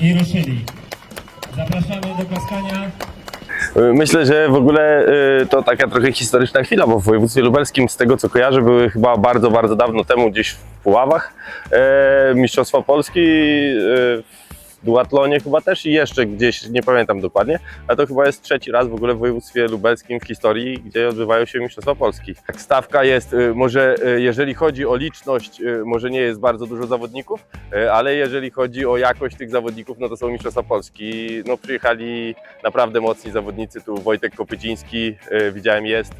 i ruszyli. Zapraszamy do klaskania. Myślę, że w ogóle y, to taka trochę historyczna chwila, bo w województwie lubelskim, z tego co kojarzę, były chyba bardzo, bardzo dawno temu gdzieś w Puławach e, Mistrzostwa Polski w duatlonie chyba też i jeszcze gdzieś, nie pamiętam dokładnie, ale to chyba jest trzeci raz w ogóle w województwie lubelskim w historii, gdzie odbywają się Mistrzostwa Polski. Tak, Stawka jest, y, może y, jeżeli chodzi o liczność, y, może nie jest bardzo dużo zawodników, ale jeżeli chodzi o jakość tych zawodników, no to są Mistrzostwa Polski. No przyjechali naprawdę mocni zawodnicy, tu Wojtek Kopyciński, widziałem jest,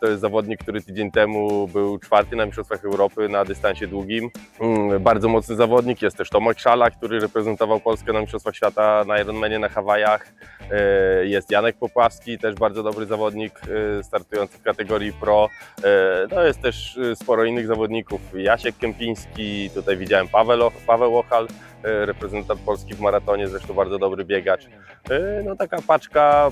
to jest zawodnik, który tydzień temu był czwarty na Mistrzostwach Europy na dystansie długim. Mm, Bardzo mocny zawodnik, jest też Tomek Szala, który reprezentował Polskę na Mistrzostwach Świata na Ironmanie na Hawajach. Y, Jest Janek Popławski, też bardzo dobry zawodnik, y, startujący w kategorii pro. Y, No jest też sporo innych zawodników, Jasiek Kępiński, tutaj widziałem Paweł, Paweł Ochal, reprezentant Polski w maratonie, zresztą bardzo dobry biegacz. Y, No taka paczka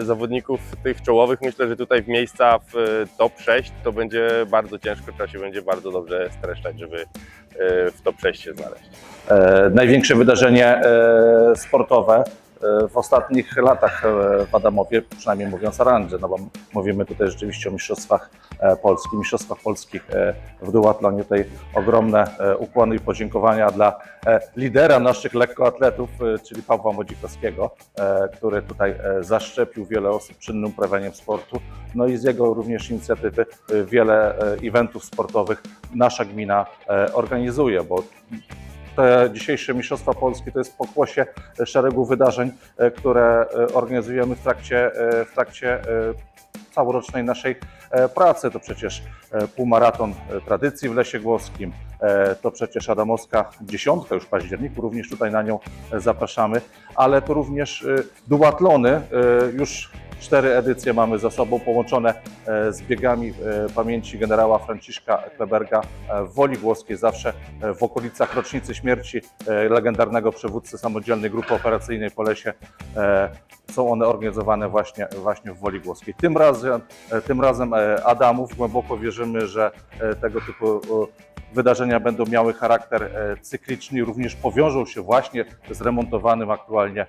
y, zawodników tych czołowych, myślę, że tutaj w miejsca w top 6 to będzie bardzo ciężko, trzeba się będzie bardzo dobrze streszczać, żeby w top 6 się znaleźć. e, największe wydarzenie e, sportowe e, w ostatnich latach e, w Adamowie, przynajmniej mówiąc o randze, no bo mówimy tutaj rzeczywiście o Mistrzostwach e, Polski, Mistrzostwach Polskich e, w duatlonie. Tutaj ogromne e, ukłony i podziękowania dla e, lidera naszych lekkoatletów, e, czyli Pawła Modzikowskiego, e, który tutaj e, zaszczepił wiele osób czynnym uprawianiem sportu. No i z jego również inicjatywy e, wiele e, eventów sportowych nasza gmina e, organizuje, bo te dzisiejsze Mistrzostwa Polski to jest pokłosie szeregu wydarzeń, e, które e, organizujemy w trakcie, e, w trakcie całorocznej naszej pracy. To przecież półmaraton tradycji w Lesie Głoskim, to przecież Adamowska dziesiątka już w październiku, również tutaj na nią zapraszamy, ale to również duatlony, już cztery edycje mamy za sobą połączone e, z biegami e, pamięci generała Franciszka Kleberga e, w Woli Włoskiej, zawsze w okolicach rocznicy śmierci legendarnego przywódcy samodzielnej grupy operacyjnej po lesie. Są one organizowane właśnie, właśnie w Woli Włoskiej. Tym razem, tym razem Adamów głęboko wierzymy, że tego typu wydarzenia będą miały charakter cykliczny i również powiążą się właśnie z remontowanym aktualnie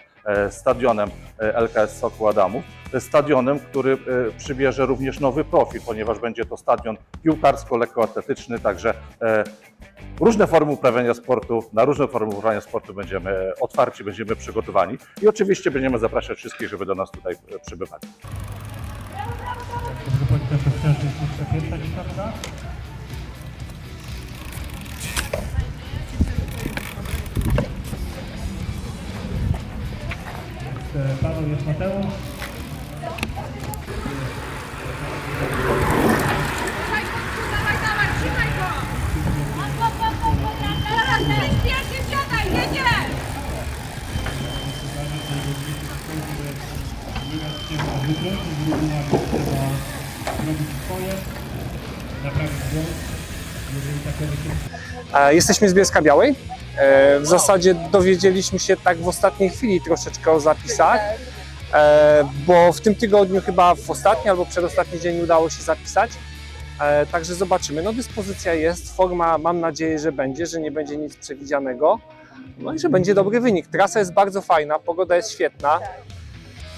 stadionem LKS Soku Adamów. Stadionem, który e, przybierze również nowy profil, ponieważ będzie to stadion piłkarsko-lekkoatletyczny, także e, różne formy uprawiania sportu, na różne formy uprawiania sportu będziemy otwarci, będziemy przygotowani i oczywiście będziemy zapraszać wszystkich, żeby do nas tutaj e, przybywali. Paweł jest Mateusz. Zrobić swoje, naprawić błąd, jeżeli takowy się Jesteśmy z Bielska Białej. E, W zasadzie dowiedzieliśmy się tak w ostatniej chwili troszeczkę o zapisach, e, bo w tym tygodniu chyba w ostatni albo przedostatni dzień udało się zapisać. E, Także zobaczymy. No dyspozycja jest, forma mam nadzieję, że będzie, że nie będzie nic przewidzianego. No i że będzie dobry wynik. Trasa jest bardzo fajna, pogoda jest świetna.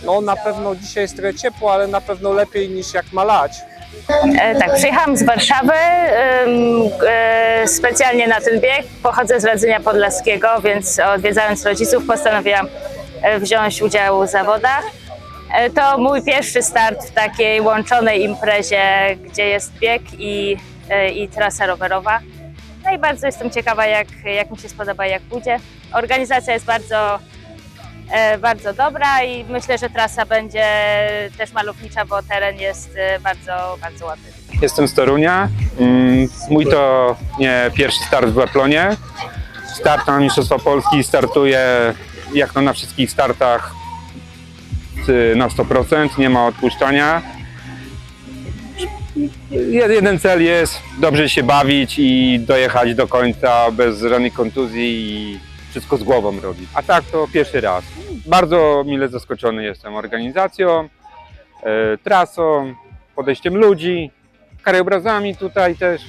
No na pewno dzisiaj jest trochę ciepło, ale na pewno lepiej niż jak ma lać. E, Tak, przyjechałam z Warszawy ym, e, specjalnie na ten bieg. Pochodzę z Radzenia Podlaskiego, więc odwiedzając rodziców postanowiłam e, wziąć udział w zawodach. E, To mój pierwszy start w takiej łączonej imprezie, gdzie jest bieg i, e, i trasa rowerowa. No i bardzo jestem ciekawa, jak, jak mi się spodoba, jak pójdzie. Organizacja jest bardzo, e, bardzo dobra i myślę, że trasa będzie też malownicza, bo teren jest e, bardzo, bardzo ładny. Jestem z Torunia. Mm, Mój to nie pierwszy start w duatlonie. Start na Mistrzostwa Polski startuję jak to na wszystkich startach na 100%, nie ma odpuszczania. Jed- Jeden cel jest dobrze się bawić i dojechać do końca bez żadnej kontuzji wszystko z głową robić. A tak to pierwszy raz. Bardzo mile zaskoczony jestem organizacją, e, trasą, podejściem ludzi, krajobrazami tutaj też.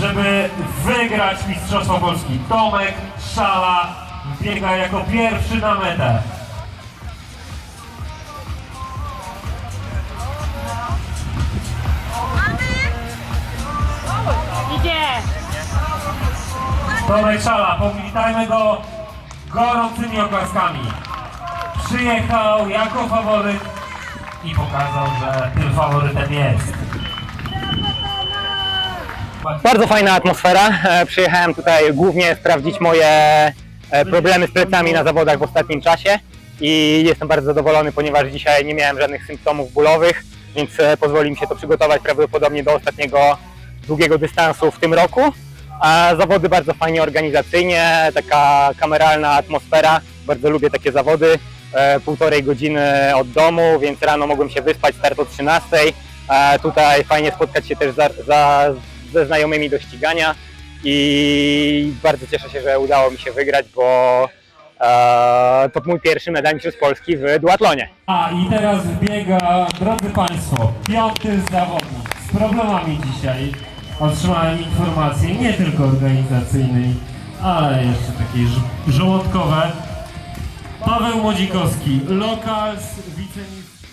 żeby wygrać Mistrzostwo Polski. Tomek Szala Biega jako pierwszy na metę. Idzie! Tomek Szala, powitajmy go gorącymi oklaskami. Przyjechał jako faworyt i pokazał, że tym faworytem jest. Bardzo fajna atmosfera. E, Przyjechałem tutaj głównie sprawdzić moje e, problemy z plecami na zawodach w ostatnim czasie i jestem bardzo zadowolony, ponieważ dzisiaj nie miałem żadnych symptomów bólowych, więc e, pozwoli mi się to przygotować prawdopodobnie do ostatniego długiego dystansu w tym roku. Zawody bardzo fajnie organizacyjnie, taka kameralna atmosfera. Bardzo lubię takie zawody. E, Półtorej godziny od domu, więc rano mogłem się wyspać, start o 13. E, Tutaj fajnie spotkać się też za, za, ze znajomymi do ścigania i bardzo cieszę się, że udało mi się wygrać, bo e, to mój pierwszy medal mistrzostw Polski w duatlonie. A i teraz wbiega, drodzy Państwo, piąty zawodnik z problemami dzisiaj. Otrzymałem informacje nie tylko organizacyjnej, ale jeszcze takiej żołądkowe. Paweł Młodzikowski, Locals, wicemistrz